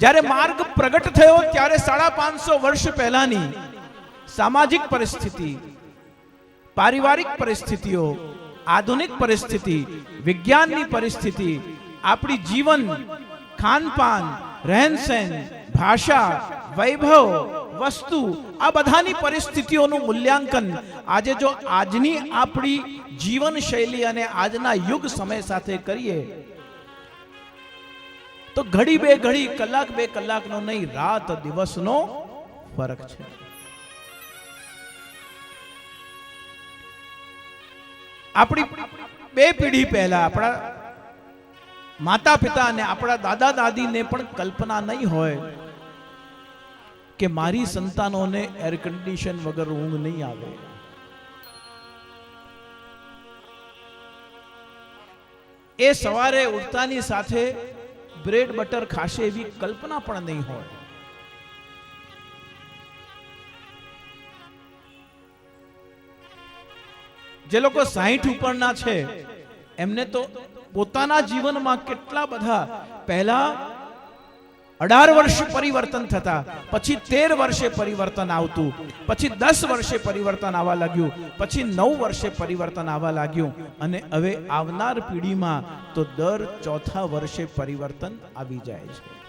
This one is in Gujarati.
જ્યારે માર્ગ પ્રગટ થયો ત્યારે સાડા પાંચસો વર્ષ પહેલાની સામાજિક પરિસ્થિતિ, પારિવારિક પરિસ્થિતિઓ, આધુનિક પરિસ્થિતિ, વિજ્ઞાનની પરિસ્થિતિ, આપણી જીવન, ખાનપાન, રહેનસહેન, ભાષા, વૈભવ, વસ્તુ, આ બધાની પરિસ્થિતિઓનું મૂલ્યાંકન આજે જો આજની આપણી જીવન શૈલી અને આજના યુગ સમય સાથે કરીએ તો ઘડી બે ઘડી, કલાક બે કલાકનો નહીં, રાત દિવસનો ફરક છે. આપણી બે પેઢી પહેલા આપણા માતા પિતા અને આપણા દાદા દાદીને પણ કલ્પના નહીં હોય કે મારી સંતાનોને એર કન્ડિશન વગર ઊંઘ નહીં આવે. એ સવારે ઉઠતાની સાથે બ્રેડ બટર ખાશે એવી કલ્પના પણ નહીં હોય. જે લોકો સાહીઠ ઉપરના છે, એમને તો પોતાના જીવનમાં કેટલા બધા પહેલા અઢાર વર્ષ પરિવર્તન થતા, પછી તેર વર્ષે પરિવર્તન આવતું, પછી દસ વર્ષે પરિવર્તન આવવા લાગ્યું, પછી નવ વર્ષે પરિવર્તન આવવા લાગ્યું અને હવે આવનાર પેઢીમાં તો દર ચોથા વર્ષે પરિવર્તન આવી જાય છે.